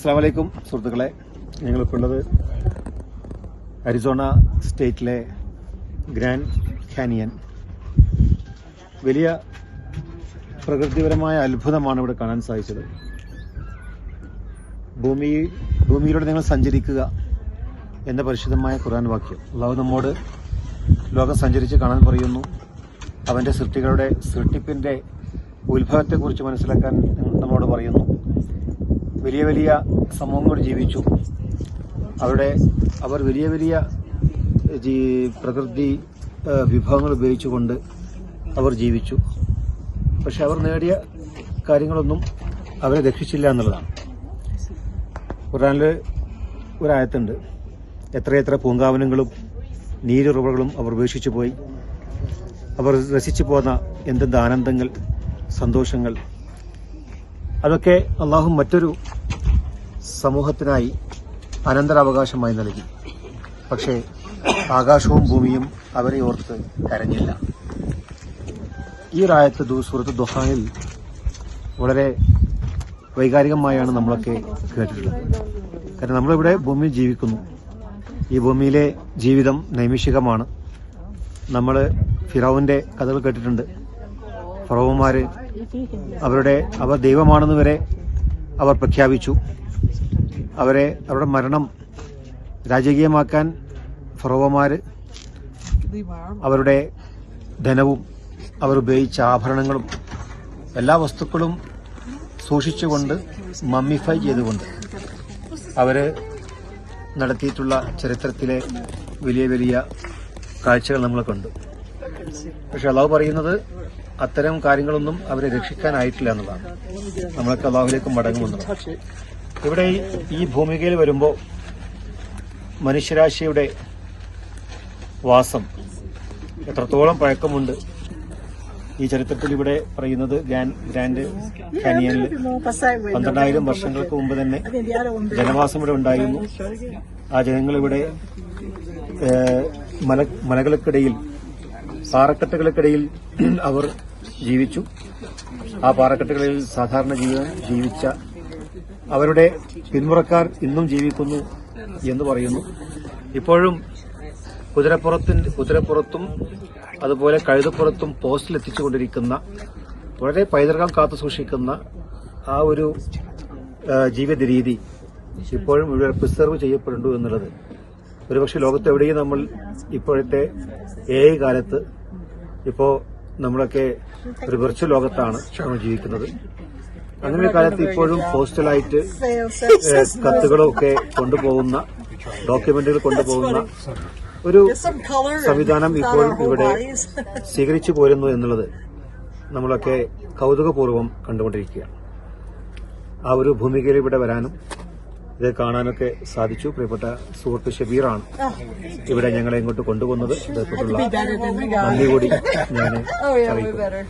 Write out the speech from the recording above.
അസ്സാമലൈക്കും സുഹൃത്തുക്കളെ. ഞങ്ങളിപ്പോൾ ഉള്ളത് അരിസോണ സ്റ്റേറ്റിലെ ഗ്രാൻഡ് കാനിയൻ. വലിയ പ്രകൃതിപരമായ അത്ഭുതമാണ് ഇവിടെ കാണാൻ സാധിച്ചത്. ഭൂമി ഭൂമിയിലൂടെ നിങ്ങൾ സഞ്ചരിക്കുക എന്ന പരിശുദ്ധമായ ഖുർആൻ വാക്യം. അള്ളാഹു നമ്മോട് ലോകം സഞ്ചരിച്ച് കാണാൻ പറയുന്നു. അവന്റെ സൃഷ്ടികളുടെ സൃഷ്ടിപ്പിന്റെ ഉത്ഭവത്തെക്കുറിച്ച് മനസ്സിലാക്കാൻ നമ്മോട് പറയുന്നു. വലിയ വലിയ സമൂഹങ്ങൾ ജീവിച്ചു. അവിടെ അവർ വലിയ വലിയ പ്രകൃതി വിഭവങ്ങൾ ഉപയോഗിച്ചുകൊണ്ട് അവർ ജീവിച്ചു. പക്ഷെ അവർ നേടിയ കാര്യങ്ങളൊന്നും അവരെ രക്ഷിച്ചില്ല എന്നുള്ളതാണ്. ഖുറാനിൽ ഒരായത്തുണ്ട്. എത്രയെത്ര പൂങ്കാവനങ്ങളും നീരുറവകളും അവർ ഉപേക്ഷിച്ചു പോയി. അവർ രസിച്ചു പോന്ന എന്തെന്ത് ആനന്ദങ്ങൾ സന്തോഷങ്ങൾ. അതൊക്കെ അള്ളാഹു മറ്റൊരു സമൂഹത്തിനായി അനന്തരാവകാശമായി നൽകി. പക്ഷേ ആകാശവും ഭൂമിയും അവരെ ഓർത്ത് കരഞ്ഞില്ല. ഈ റായത്ത് സുഹൃത്ത് ദുഹാനിൽ വളരെ വൈകാരികമായാണ് നമ്മളൊക്കെ കേട്ടിട്ടുള്ളത്. കാരണം നമ്മളിവിടെ ഭൂമി ജീവിക്കുന്നു. ഈ ഭൂമിയിലെ ജീവിതം നൈമിഷികമാണ്. നമ്മൾ ഫിറോവിന്റെ കഥകൾ കേട്ടിട്ടുണ്ട്. ഫറോവന്മാര് അവരുടെ അവർ ദൈവമാണെന്ന് വരെ അവർ പ്രഖ്യാപിച്ചു. അവരെ അവരുടെ മരണം രാജകീയമാക്കാൻ ഫറോവമാർ അവരുടെ ധനവും അവർ ഉപയോഗിച്ച ആഭരണങ്ങളും എല്ലാ വസ്തുക്കളും സൂക്ഷിച്ചുകൊണ്ട് മമ്മിഫൈ ചെയ്തുകൊണ്ട് അവർ നടത്തിയിട്ടുള്ള ചരിത്രത്തിലെ വലിയ വലിയ കാഴ്ചകൾ നമ്മൾ കണ്ടു. പക്ഷെ അള്ളാഹു പറയുന്നത് അത്തരം കാര്യങ്ങളൊന്നും അവരെ രക്ഷിക്കാനായിട്ടില്ല എന്നുള്ളതാണ്. നമ്മളൊക്കെ അള്ളാഹുലേക്ക് മടങ്ങുമെന്നുള്ളത് ഇവിടെ ഈ- ഭൂമികയിൽ വരുമ്പോൾ മനുഷ്യരാശിയുടെ വാസം എത്രത്തോളം പഴക്കമുണ്ട്? ഈ ചരിത്രത്തിൽ ഇവിടെ പറയുന്നത് ഗ്രാൻഡ് കാനിയനിൽ പന്ത്രണ്ടായിരം വർഷങ്ങൾക്ക് മുമ്പ് തന്നെ ജനവാസം ഇവിടെ ഉണ്ടായിരുന്നു. ആ ജനങ്ങൾ ഇവിടെ മല മലകൾക്കിടയിൽ പാറക്കെട്ടുകൾക്കിടയിൽ അവർ ജീവിച്ചു. ആ പാറക്കെട്ടുകളിൽ സാധാരണ ജീവിതം ജീവിച്ച അവരുടെ പിന്മുറക്കാർ ഇന്നും ജീവിക്കുന്നു എന്ന് പറയുന്നു. ഇപ്പോഴും കുതിരപ്പുറത്തിന്റെ കുതിരപ്പുറത്തും അതുപോലെ കഴുതപ്പുറത്തും പോസ്റ്റിൽ എത്തിച്ചുകൊണ്ടിരിക്കുന്ന വളരെ പൈതൃകം കാത്തു സൂക്ഷിക്കുന്ന ആ ഒരു ജീവിത രീതി ഇപ്പോഴും ഇവിടെ പ്രിസർവ് ചെയ്യപ്പെടുന്നു എന്നുള്ളത്. ഒരുപക്ഷെ ലോകത്തെവിടെയും നമ്മൾ ഇപ്പോഴത്തെ ഏ കാലത്ത് ഇപ്പോ നമ്മളൊക്കെ ഒരു വെർച്വൽ ലോകത്താണ് നമ്മൾ ജീവിക്കുന്നത്. അങ്ങനെ ഒരു കാലത്ത് ഇപ്പോഴും പോസ്റ്റലായിട്ട് കത്തുകളും കത്തുകളൊക്കെ കൊണ്ടുപോകുന്ന ഡോക്യുമെന്റുകൾ കൊണ്ടുപോകുന്ന ഒരു സംവിധാനം ഇപ്പോഴും ഇവിടെ സ്വീകരിച്ചു പോരുന്നു എന്നുള്ളത് നമ്മളൊക്കെ കൗതുകപൂർവം കണ്ടുകൊണ്ടിരിക്കുകയാണ് ആ ഒരു ഭൂമികയിൽ ഇവിടെ വരാനും ഇത് കാണാനൊക്കെ സാധിച്ചു. പ്രിയപ്പെട്ട സുഹൃത്ത് ഷബീറാണ് ഇവിടെ ഞങ്ങളെ ഇങ്ങോട്ട് കൊണ്ടുവന്നത്. ഇതേക്കുറിച്ചുള്ള നന്ദി കൂടി ഞാൻ Oh അറിയിക്കുന്നു.